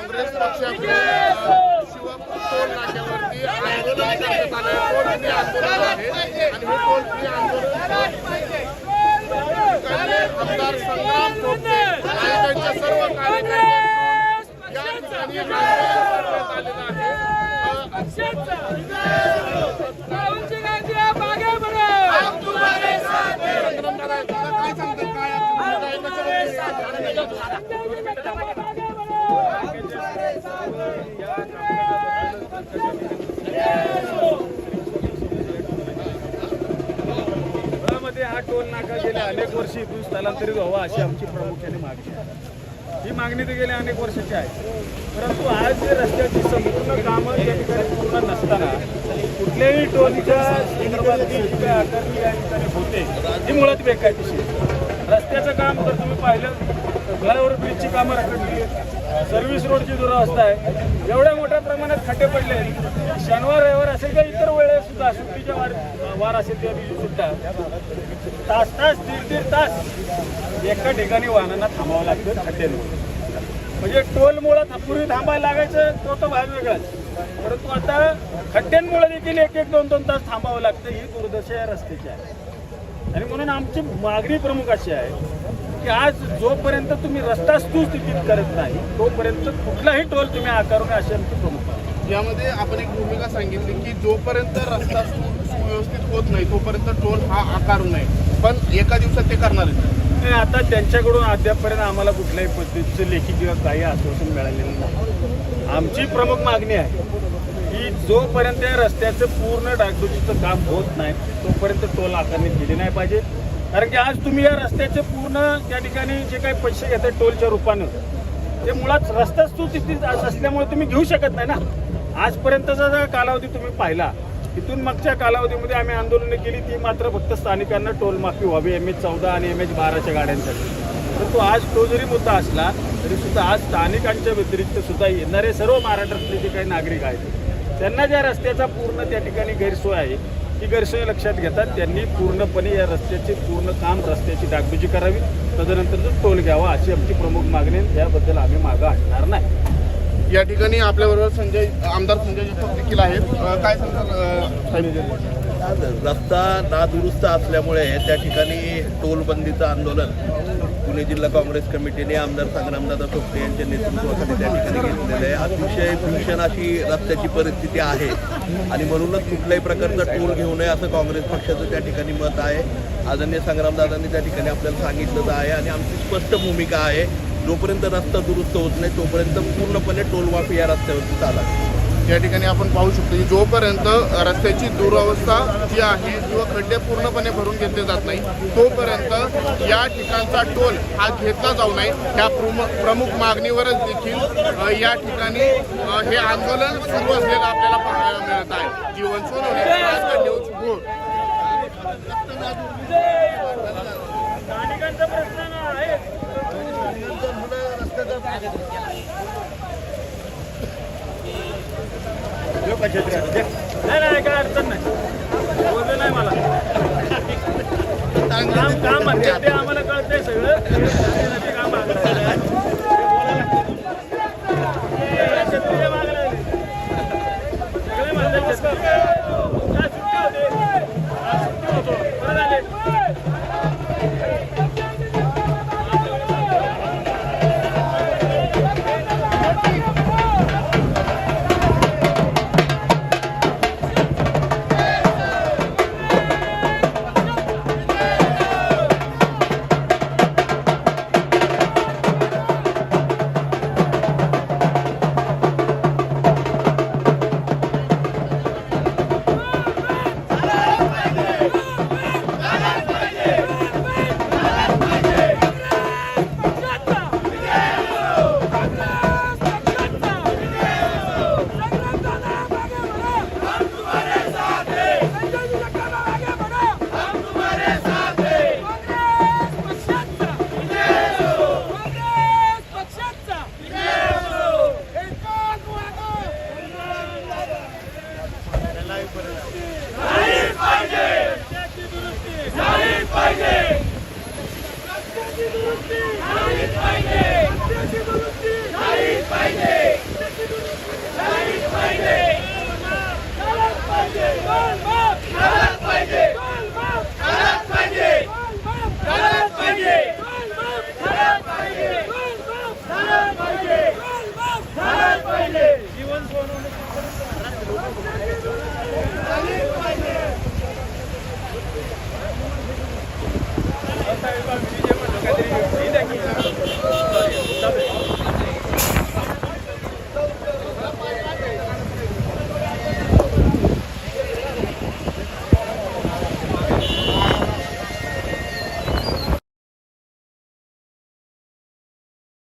काँग्रेस पक्षाकडून शिवटोल नाक्यावरती आंदोलन करण्यात आलं टोल फ्री आंदोलन आहे. आणि हे टोल फ्री आंदोलन? मुळामध्ये नाका गेल्या अनेक वर्ष इथून स्थलांतरित व्हावा अशी आमची प्रामुख्याने मागणी आहे. ही मागणी तर गेल्या अनेक वर्षाची आहे. परंतु आज जे रस्त्याची संपूर्ण कामं या ठिकाणी पूर्ण नसताना कुठल्याही टोलच्या संदर्भातली जी काही आकारणी या ठिकाणी होते ही मुळात बेकायदेशीर रस्त्याचं काम जर तुम्ही पाहिलं घरावर ब्रिजची कामं रखडली सर्व्हिस रोडची दुरावस्था आहे. एवढ्या मोठ्या प्रमाणात खड्डे पडले शनिवार रविवार असेल का इतर वेळेस सुद्धा सुट्टीच्या वार असेल त्या दिवशी सुद्धा तास तास दीड दीड तास एका ठिकाणी वाहनांना थांबावं लागतं खड्ड्यांवर म्हणजे टोल मुळात पूर्वी थांबायला लागायचं तो तर भाग वेगळाच. परंतु आता खड्ड्यांमुळे देखील एक एक दोन दोन तास थांबावं लागतं ही दुर्दशा या रस्त्याची आहे. आणि म्हणून आमची मागणी प्रमुख अशी आहे की आज जोपर्यंत तुम्ही रस्ता सुस्थितीत करत नाही तोपर्यंत कुठलाही टोल तुम्ही आकारू नये अशी आमची प्रमुख आहे. यामध्ये आपण एक भूमिका सांगितली की जोपर्यंत रस्ता सु- सुव्यवस्थित नाही तोपर्यंत टोल हा आकारू नये. पण एका दिवसात ते करणार नाही, आता त्यांच्याकडून अद्यापपर्यंत आम्हाला कुठल्याही पद्धतीचं लेखी किंवा काही आश्वासन मिळालेलं नाही. आमची प्रमुख मागणी आहे की जोपर्यंत या रस्त्याचं पूर्ण डागडुजीचं काम होत नाही तोपर्यंत टोल आकारणी दिली नाही पाहिजे. कारण की आज तुम्ही या रस्त्याचे पूर्ण त्या ठिकाणी जे काही पैसे घेतात टोलच्या रूपानं ते मुळात रस्ताच तू तिथे असल्यामुळे तुम्ही घेऊ शकत नाही ना. आजपर्यंतचा जर कालावधी तुम्ही पाहिला इथून मागच्या कालावधीमध्ये आम्ही आंदोलनं केली ती मात्र फक्त स्थानिकांना टोल माफी व्हावी एम एच चौदा आणि एम एच बाराच्या गाड्यांसाठी. परंतु आज तो जरी मुद्दा असला तरी सुद्धा आज स्थानिकांच्या व्यतिरिक्त सुद्धा येणारे सर्व महाराष्ट्रातले जे काही नागरिक आहेत. त्यांना ज्या रस्त्याचा पूर्ण त्या ठिकाणी गैरसोय आहे ती गैरसोय लक्षात घेतात. त्यांनी पूर्णपणे या रस्त्याचे पूर्ण काम रस्त्याची डागबुजी करावी. तदनंतर तो टोल घ्यावा अशी आमची प्रमुख मागणी त्याबद्दल आम्ही मागं हटणार नाही. या ठिकाणी आपल्याबरोबर संजय आमदार संजय जगताप देखील आहेत. काय सांगतात रस्ता नादुरुस्त असल्यामुळे त्या ठिकाणी टोलबंदीचं आंदोलन पुणे जिल्हा काँग्रेस कमिटीने आमदार संग्रामदादा सोपटे यांच्या नेतृत्वाखाली त्या ठिकाणी घेतलेलं आहे. अतिशय भीषण अशी रस्त्याची परिस्थिती आहे. आणि म्हणूनच कुठल्याही प्रकारचा टोल घेऊ नये असं काँग्रेस पक्षाचं त्या ठिकाणी मत आहे. आदरणीय संग्रामदादांनी त्या ठिकाणी आपल्याला सांगितलं आहे. आणि आमची स्पष्ट भूमिका आहे जोपर्यंत रस्ता दुरुस्त होत नाही तोपर्यंत पूर्णपणे टोलवाफी या रस्त्यावरती चालत या ठिकाणी आपण पाहू शकतो की जोपर्यंत रस्त्याची दुरावस्था जी आहे किंवा खड्डे पूर्णपणे भरून घेतले जात नाही तोपर्यंत या ठिकाणचा टोल हा घेतला जाऊ नये. ह्या प्रमुख प्रमुख मागणीवरच देखील या ठिकाणी हे आंदोलन सुरू असलेलं आपल्याला पाहायला मिळत आहे. जीवन सोडवणे न्यूज भूळ नाही नाही काय अडचण नाही. बोललं नाही मला. काम काम म्हणते ते आम्हाला कळतंय सगळं.